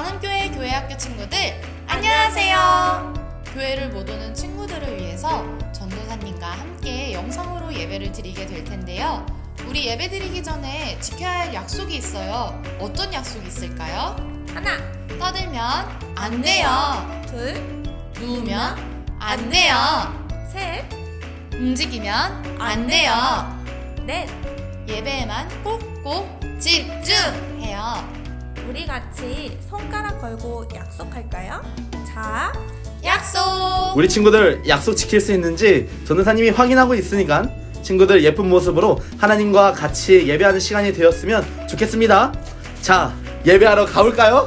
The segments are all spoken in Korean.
방은교회 교회학교 친구들 안녕하세요. 교회를 못 오는 친구들을 위해서 전도사님과 함께 영상으로 예배를 드리게 될 텐데요. 우리 예배 드리기 전에 지켜야 할 약속이 있어요. 어떤 약속이 있을까요? 하나, 떠들면 안 돼요. 둘, 누우면 안 돼요. 셋, 움직이면 안 돼요. 넷. 예배에만 꼭꼭 집중해요. 우리 같이 손가락 걸고 약속할까요? 자, 약속! 우리 친구들 약속 지킬 수 있는지 전도사님이 확인하고 있으니까 친구들 예쁜 모습으로 하나님과 같이 예배하는 시간이 되었으면 좋겠습니다. 자, 예배하러 가볼까요?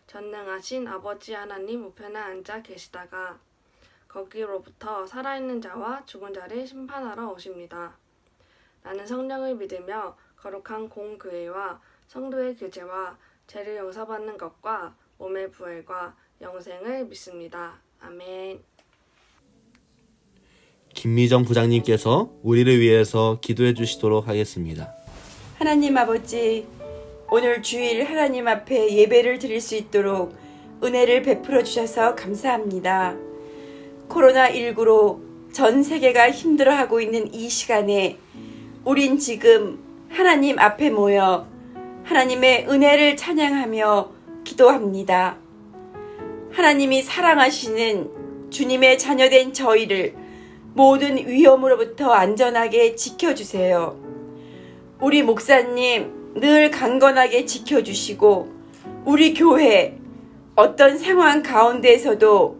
전능하신 아버지 하나님 우편에 앉아 계시다가 거기로부터 살아있는 자와 죽은 자를 심판하러 오십니다. 나는 성령을 믿으며 거룩한 공교회와 성도의 교제와 죄를 용서받는 것과 몸의 부활과 영생을 믿습니다. 아멘. 김미정 부장님께서 우리를 위해서 기도해 주시도록 하겠습니다. 하나님 아버지, 오늘 주일 하나님 앞에 예배를 드릴 수 있도록 은혜를 베풀어 주셔서 감사합니다. 코로나19로 전 세계가 힘들어하고 있는 이 시간에 우린 지금 하나님 앞에 모여 하나님의 은혜를 찬양하며 기도합니다. 하나님이 사랑하시는 주님의 자녀된 저희를 모든 위험으로부터 안전하게 지켜주세요. 우리 목사님 늘 강건하게 지켜주시고 우리 교회 어떤 상황 가운데에서도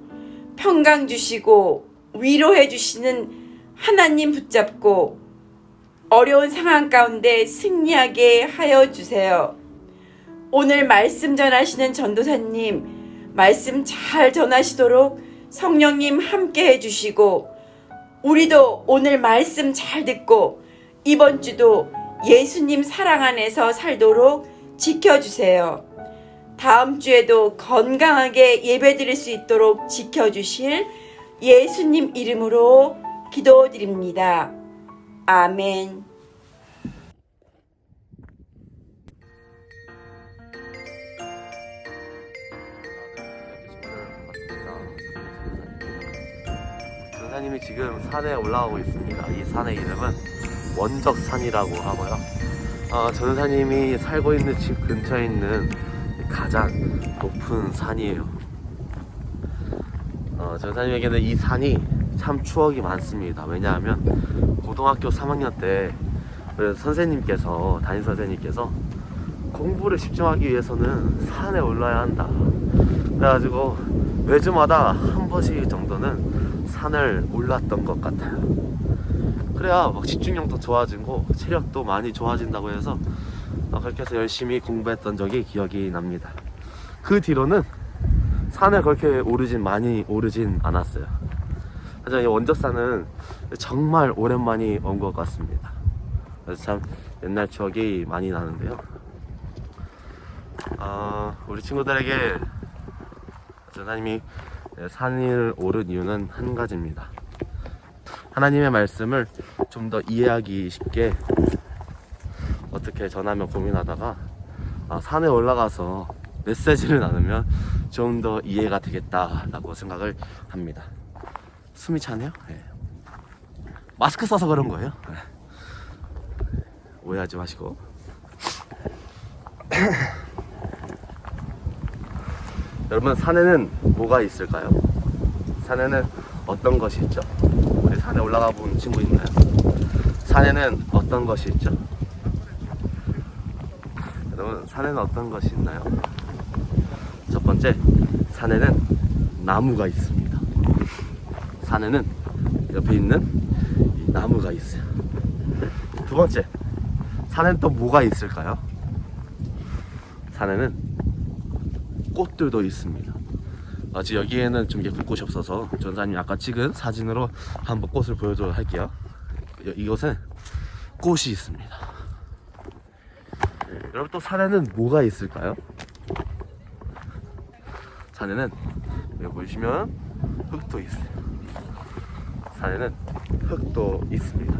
평강 주시고 위로해 주시는 하나님 붙잡고 어려운 상황 가운데 승리하게 하여 주세요. 오늘 말씀 전하시는 전도사님 말씀 잘 전하시도록 성령님 함께 해 주시고 우리도 오늘 말씀 잘 듣고 이번 주도 예수님 사랑 안에서 살도록 지켜주세요. 다음 주에도 건강하게 예배 드릴 수 있도록 지켜주실 예수님 이름으로 기도드립니다. 아멘. 전사님이 지금 산에 올라가고 있습니다. 이 산의 이름은 원적산이라고 하고요. 어, 전사님이 살고 있는 집 근처에 있는 가장 높은 산이에요. 어, 전사님에게는 이 산이 참 추억이 많습니다. 왜냐하면 고등학교 3학년 때그 선생님께서 담임 선생님께서 공부를 집중하기 위해서는 산에 올라야 한다. 그래가지고 매주마다 한 번씩 정도는 산을 올랐던 것 같아요. 그래야 막 집중력도 좋아지고 체력도 많이 좋아진다고 해서 어, 그렇게 해서 열심히 공부했던 적이 기억이 납니다. 그 뒤로는 산을 그렇게 오르진 많이 오르진 않았어요. 하지만 이 원적산은 정말 오랜만에 온것 같습니다. 그래서 참 옛날 추억이 많이 나는데요. 아, 우리 친구들에게 하나님이 산을 오른 이유는 한 가지입니다. 하나님의 말씀을 좀 더 이해하기 쉽게 어떻게 전하면 고민하다가 아, 산에 올라가서 메시지를 나누면 좀 더 이해가 되겠다라고 생각을 합니다. 숨이 차네요. 네. 마스크 써서 그런 거예요. 네. 오해하지 마시고. 여러분 산에는 뭐가 있을까요? 산에는 어떤 것이 있죠? 산에 올라가 본 친구 있나요? 산에는 어떤 것이 있죠? 여러분 산에는 어떤 것이 있나요? 첫 번째 산에는 나무가 있습니다. 산에는 옆에 있는 이 나무가 있어요. 두 번째 산에는 또 뭐가 있을까요? 산에는 꽃들도 있습니다. 아, 지금 여기에는 좀 예쁜 꽃이 없어서 전사님 아까 찍은 사진으로 한번 꽃을 보여드리도록 할게요. 여- 이곳은 꽃이 있습니다. 여러분 또 산에는 뭐가 있을까요? 산에는 여기 보시면 흙도 있어요. 산에는 흙도 있습니다.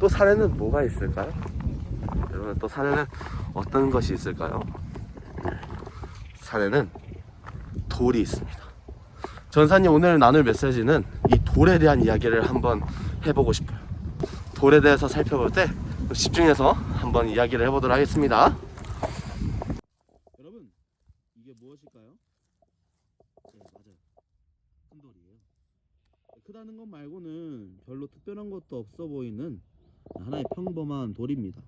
또 산에는 뭐가 있을까요? 여러분 또 산에는 어떤 것이 있을까요? 산에는 돌이 있습니다. 전사님 오늘 나눌 메시지는 이 돌에 대한 이야기를 한번 해보고 싶어요. 돌에 대해서 살펴볼 때 집중해서 한번 이야기를 해보도록 하겠습니다. 여러분 이게 무엇일까요? 네 맞아요. 큰 돌이에요. 네, 크다는 것 말고는 별로 특별한 것도 없어 보이는 하나의 평범한 돌입니다.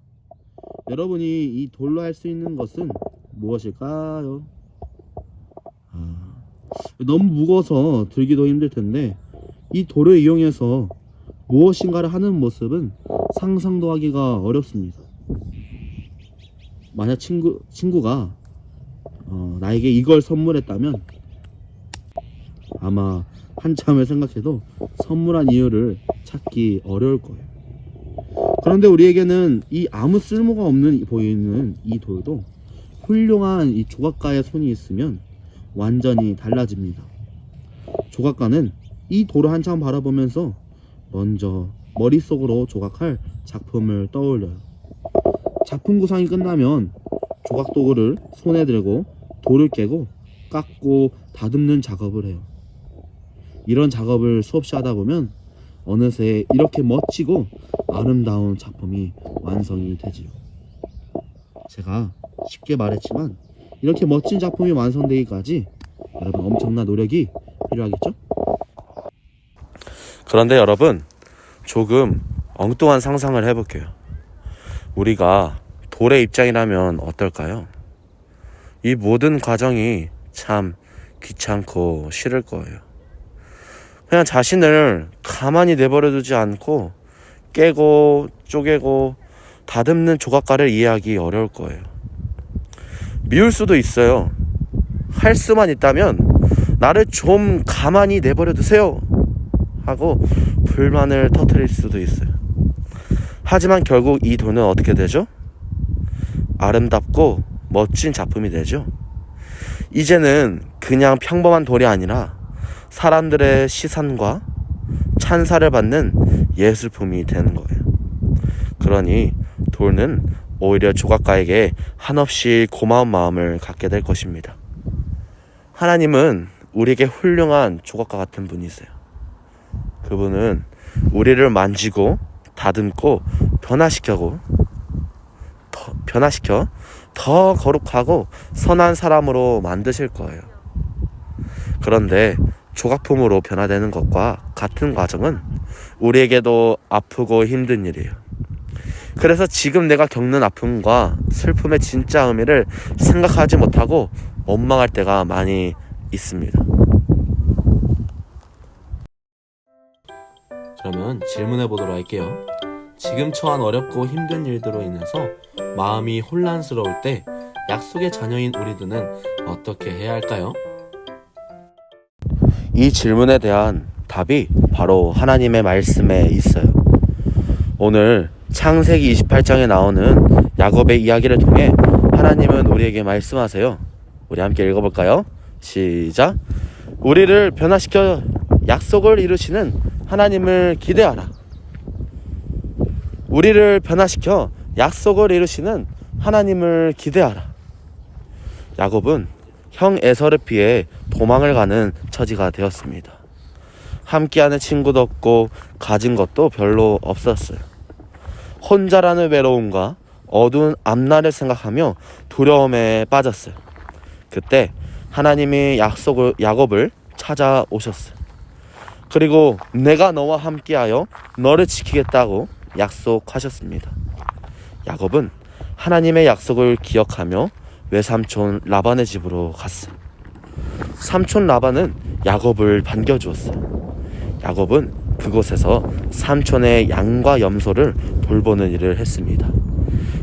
여러분이 이 돌로 할 수 있는 것은 무엇일까요? 아, 너무 무거워서 들기도 힘들 텐데 이 돌을 이용해서 무엇인가를 하는 모습은 상상도 하기가 어렵습니다. 만약 친구 친구가 어, 나에게 이걸 선물했다면 아마 한참을 생각해도 선물한 이유를 찾기 어려울 거예요. 그런데 우리에게는 이 아무 쓸모가 없는 보이는 이 돌도 훌륭한 이 조각가의 손이 있으면 완전히 달라집니다. 조각가는 이 돌을 한참 바라보면서 먼저 머릿속으로 조각할 작품을 떠올려요. 작품 구상이 끝나면 조각 도구를 손에 들고 돌을 깨고 깎고 다듬는 작업을 해요. 이런 작업을 수없이 하다 보면 어느새 이렇게 멋지고 아름다운 작품이 완성이 되지요. 제가 쉽게 말했지만 이렇게 멋진 작품이 완성되기까지 여러분 엄청난 노력이 필요하겠죠? 그런데 여러분, 조금 엉뚱한 상상을 해볼게요. 우리가 돌의 입장이라면 어떨까요? 이 모든 과정이 참 귀찮고 싫을 거예요. 그냥 자신을 가만히 내버려 두지 않고 깨고 쪼개고 다듬는 조각가를 이해하기 어려울 거예요. 미울 수도 있어요. 할 수만 있다면 나를 좀 가만히 내버려 두세요. 하고 불만을 터뜨릴 수도 있어요. 하지만 결국 이 돈은 어떻게 되죠? 아름답고 멋진 작품이 되죠. 이제는 그냥 평범한 돌이 아니라 사람들의 시선과 찬사를 받는 예술품이 되는 거예요. 그러니 돌은 오히려 조각가에게 한없이 고마운 마음을 갖게 될 것입니다. 하나님은 우리에게 훌륭한 조각가 같은 분이세요. 그분은 우리를 만지고 다듬고 변화시켜고 더, 변화시켜 더 거룩하고 선한 사람으로 만드실 거예요. 그런데 조각품으로 변화되는 것과 같은 과정은 우리에게도 아프고 힘든 일이에요. 그래서 지금 내가 겪는 아픔과 슬픔의 진짜 의미를 생각하지 못하고 원망할 때가 많이 있습니다. 그러면 질문해 보도록 할게요. 지금 처한 어렵고 힘든 일들로 인해서 마음이 혼란스러울 때 약속의 자녀인 우리들은 어떻게 해야 할까요? 이 질문에 대한 답이 바로 하나님의 말씀에 있어요. 오늘 창세기 28장에 나오는 야곱의 이야기를 통해 하나님은 우리에게 말씀하세요. 우리 함께 읽어볼까요? 시작. 우리를 변화시켜 약속을 이루시는 하나님을 기대하라. 우리를 변화시켜 약속을 이루시는 하나님을 기대하라. 야곱은 형 에서를 피해 도망을 가는 처지가 되었습니다. 함께하는 친구도 없고 가진 것도 별로 없었어요. 혼자라는 외로움과 어두운 앞날을 생각하며 두려움에 빠졌어요. 그때 하나님이 약속을 야곱을 찾아오셨어요. 그리고 내가 너와 함께하여 너를 지키겠다고 약속하셨습니다. 야곱은 하나님의 약속을 기억하며 외삼촌 라반의 집으로 갔어요. 삼촌 라반은 야곱을 반겨주었어요. 야곱은 그곳에서 삼촌의 양과 염소를 돌보는 일을 했습니다.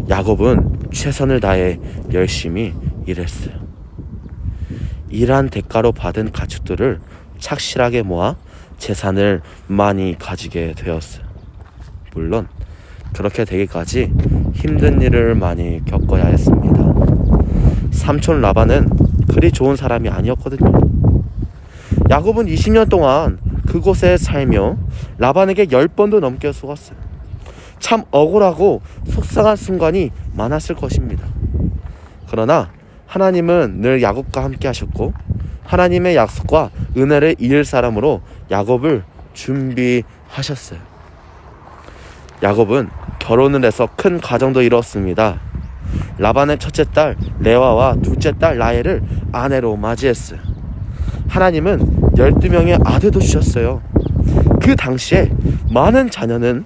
야곱은 최선을 다해 열심히 일했어요. 일한 대가로 받은 가축들을 착실하게 모아 재산을 많이 가지게 되었어요. 물론 그렇게 되기까지 힘든 일을 많이 겪어야 했습니다. 삼촌 라반은 그리 좋은 사람이 아니었거든요. 야곱은 20년 동안 그곳에 살며 라반에게 10번도 넘게 속았어요. 참 억울하고 속상한 순간이 많았을 것입니다. 그러나 하나님은 늘 야곱과 함께 하셨고 하나님의 약속과 은혜를 이을 사람으로 야곱을 준비하셨어요. 야곱은 결혼을 해서 큰 가정도 이뤘습니다. 라반의 첫째 딸 레와와 둘째 딸 라헬을 아내로 맞이했어요. 하나님은 12명의 아들도 주셨어요. 그 당시에 많은 자녀는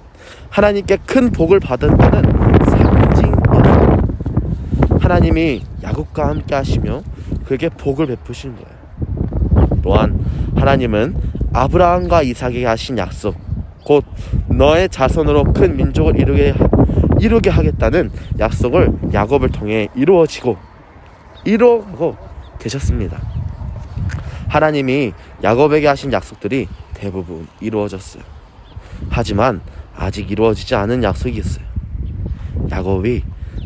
하나님께 큰 복을 받았다는 상징이었어요. 하나님이 야곱과 함께 하시며 그에게 복을 베푸신 거예요. 또한 하나님은 아브라함과 이삭에게 하신 약속, 곧 너의 자손으로 큰 민족을 이루게 하- 이루게 하겠다는 약속을 야곱을 통해 이루어지고 이루어가고 계셨습니다. 하나님이 야곱에게 하신 약속들이 대부분 이루어졌어요. 하지만 아직 이루어지지 않은 약속이 있어요. 야곱이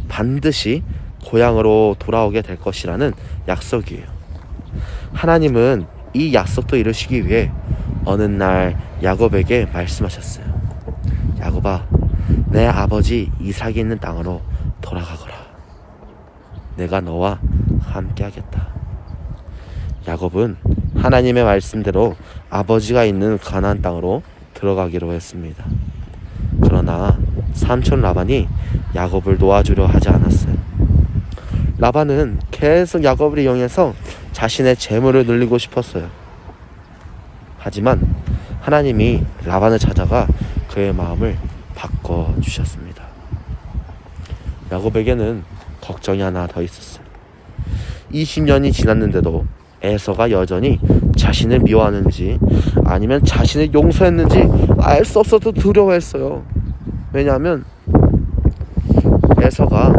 반드시 고향으로 돌아오게 될 것이라는 약속이에요. 하나님은 이 약속도 이루시기 위해 어느 날 야곱에게 말씀하셨어요. 야곱아, 내 아버지 이삭이 있는 땅으로 돌아가거라. 내가 너와 함께하겠다. 야곱은 하나님의 말씀대로 아버지가 있는 가나안 땅으로 들어가기로 했습니다. 그러나 삼촌 라반이 야곱을 놓아주려 하지 않았어요. 라반은 계속 야곱을 이용해서 자신의 재물을 늘리고 싶었어요. 하지만 하나님이 라반을 찾아가 그의 마음을 바꿔 주셨습니다. 야곱에게는 걱정이 하나 더 있었어요. 20년이 지났는데도 에서가 여전히 자신을 미워하는지 아니면 자신을 용서했는지 알 수 없어도 두려워했어요. 왜냐하면 에서가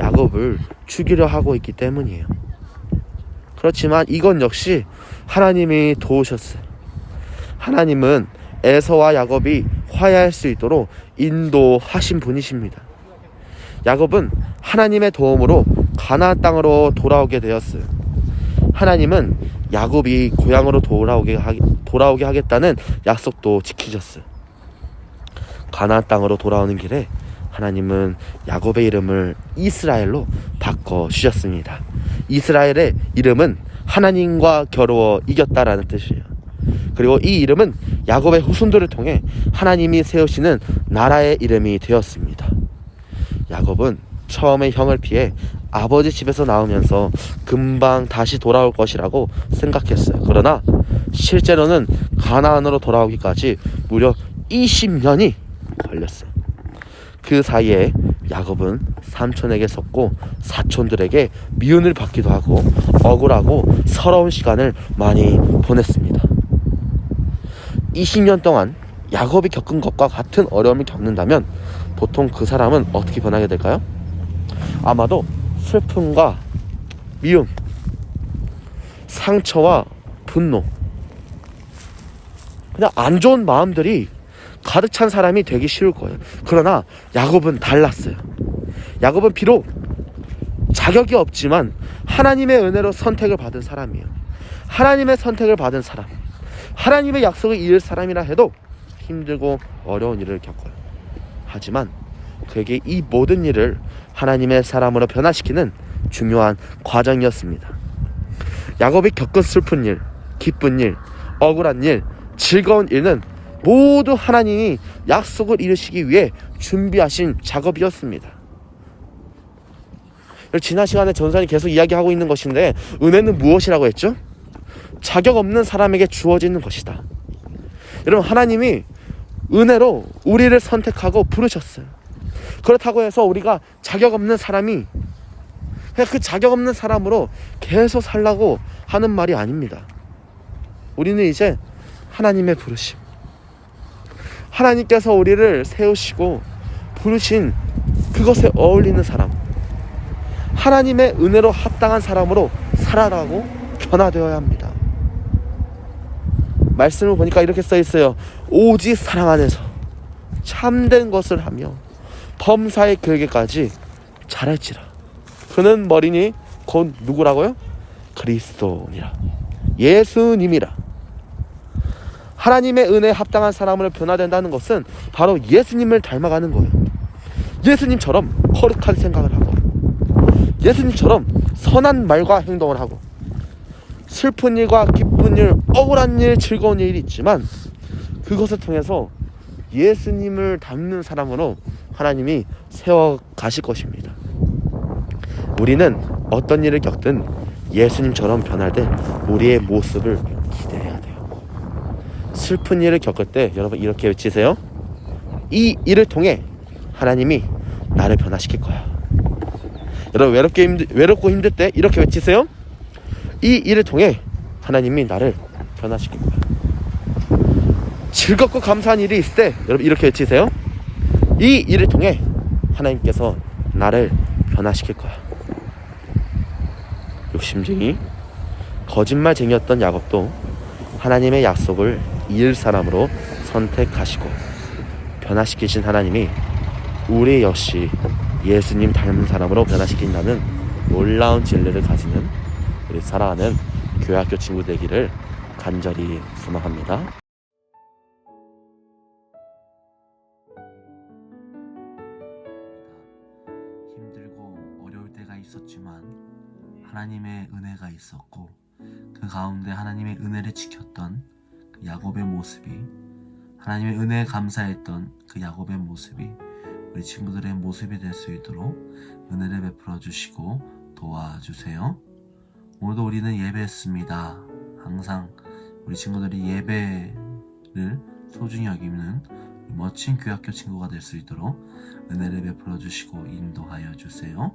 야곱을 죽이려 하고 있기 때문이에요. 그렇지만 이건 역시 하나님이 도우셨어요. 하나님은 에서와 야곱이 화해할 수 있도록 인도하신 분이십니다. 야곱은 하나님의 도움으로 가나안 땅으로 돌아오게 되었어요. 하나님은 야곱이 고향으로 돌아오게 하, 돌아오게 하겠다는 약속도 지키셨어요. 가나안 땅으로 돌아오는 길에 하나님은 야곱의 이름을 이스라엘로 바꿔 주셨습니다. 이스라엘의 이름은 하나님과 겨루어 이겼다라는 뜻이에요. 그리고 이 이름은 야곱의 후손들을 통해 하나님이 세우시는 나라의 이름이 되었습니다. 야곱은 처음에 형을 피해 아버지 집에서 나오면서 금방 다시 돌아올 것이라고 생각했어요. 그러나 실제로는 가나안으로 돌아오기까지 무려 20년이 걸렸어요. 그 사이에 야곱은 삼촌에게 섰고 사촌들에게 미움을 받기도 하고 억울하고 서러운 시간을 많이 보냈습니다. 20년 동안 야곱이 겪은 것과 같은 어려움을 겪는다면 보통 그 사람은 어떻게 변하게 될까요? 아마도 슬픔과 미움, 상처와 분노, 그냥 안 좋은 마음들이 가득 찬 사람이 되기 쉬울 거예요. 그러나 야곱은 달랐어요. 야곱은 비록 자격이 없지만 하나님의 은혜로 선택을 받은 사람이에요. 하나님의 선택을 받은 사람, 하나님의 약속을 이을 사람이라 해도 힘들고 어려운 일을 겪어요. 하지만 그에게 이 모든 일을 하나님의 사람으로 변화시키는 중요한 과정이었습니다. 야곱이 겪은 슬픈 일, 기쁜 일, 억울한 일, 즐거운 일은 모두 하나님이 약속을 이루시기 위해 준비하신 작업이었습니다. 지난 시간에 전사님 계속 이야기하고 있는 것인데 은혜는 무엇이라고 했죠? 자격 없는 사람에게 주어지는 것이다. 여러분 하나님이 은혜로 우리를 선택하고 부르셨어요. 그렇다고 해서 우리가 자격 없는 사람이 그냥 그 자격 없는 사람으로 계속 살라고 하는 말이 아닙니다. 우리는 이제 하나님의 부르심. 하나님께서 우리를 세우시고 부르신 그것에 어울리는 사람. 하나님의 은혜로 합당한 사람으로 살아라고 변화되어야 합니다. 말씀을 보니까 이렇게 써 있어요. 오직 사랑 안에서 참된 것을 하며 범사의 그에게까지 잘할지라. 그는 머리니 곧 누구라고요? 그리스도니라. 예수님이라. 하나님의 은혜에 합당한 사람으로 변화된다는 것은 바로 예수님을 닮아가는 거예요. 예수님처럼 거룩한 생각을 하고 예수님처럼 선한 말과 행동을 하고 슬픈 일과 기쁜 일, 억울한 일, 즐거운 일이 있지만 그것을 통해서 예수님을 닮는 사람으로 하나님이 세워 가실 것입니다. 우리는 어떤 일을 겪든 예수님처럼 변할 때 우리의 모습을 기대해야 돼요. 슬픈 일을 겪을 때 여러분 이렇게 외치세요. 이 일을 통해 하나님이 나를 변화시킬 거야. 여러분 외롭게 힘들, 외롭고 힘들 때 이렇게 외치세요. 이 일을 통해 하나님이 나를 변화시킬 거야. 즐겁고 감사한 일이 있을 때 여러분 이렇게 외치세요. 이 일을 통해 하나님께서 나를 변화시킬 거야. 욕심쟁이, 거짓말쟁이였던 야곱도 하나님의 약속을 이을 사람으로 선택하시고 변화시키신 하나님이 우리 역시 예수님 닮은 사람으로 변화시킨다는 놀라운 진리를 가지는 우리 사랑하는 교회학교 친구 되기를 간절히 소망합니다. 있었지만 하나님의 은혜가 있었고 그 가운데 하나님의 은혜를 지켰던 그 야곱의 모습이 하나님의 은혜에 감사했던 그 야곱의 모습이 우리 친구들의 모습이 될 수 있도록 은혜를 베풀어 주시고 도와주세요. 오늘도 우리는 예배했습니다. 항상 우리 친구들이 예배를 소중히 여기는 멋진 교학교 친구가 될 수 있도록 은혜를 베풀어 주시고 인도하여 주세요.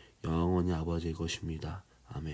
영원히 아버지의 것입니다. 아멘.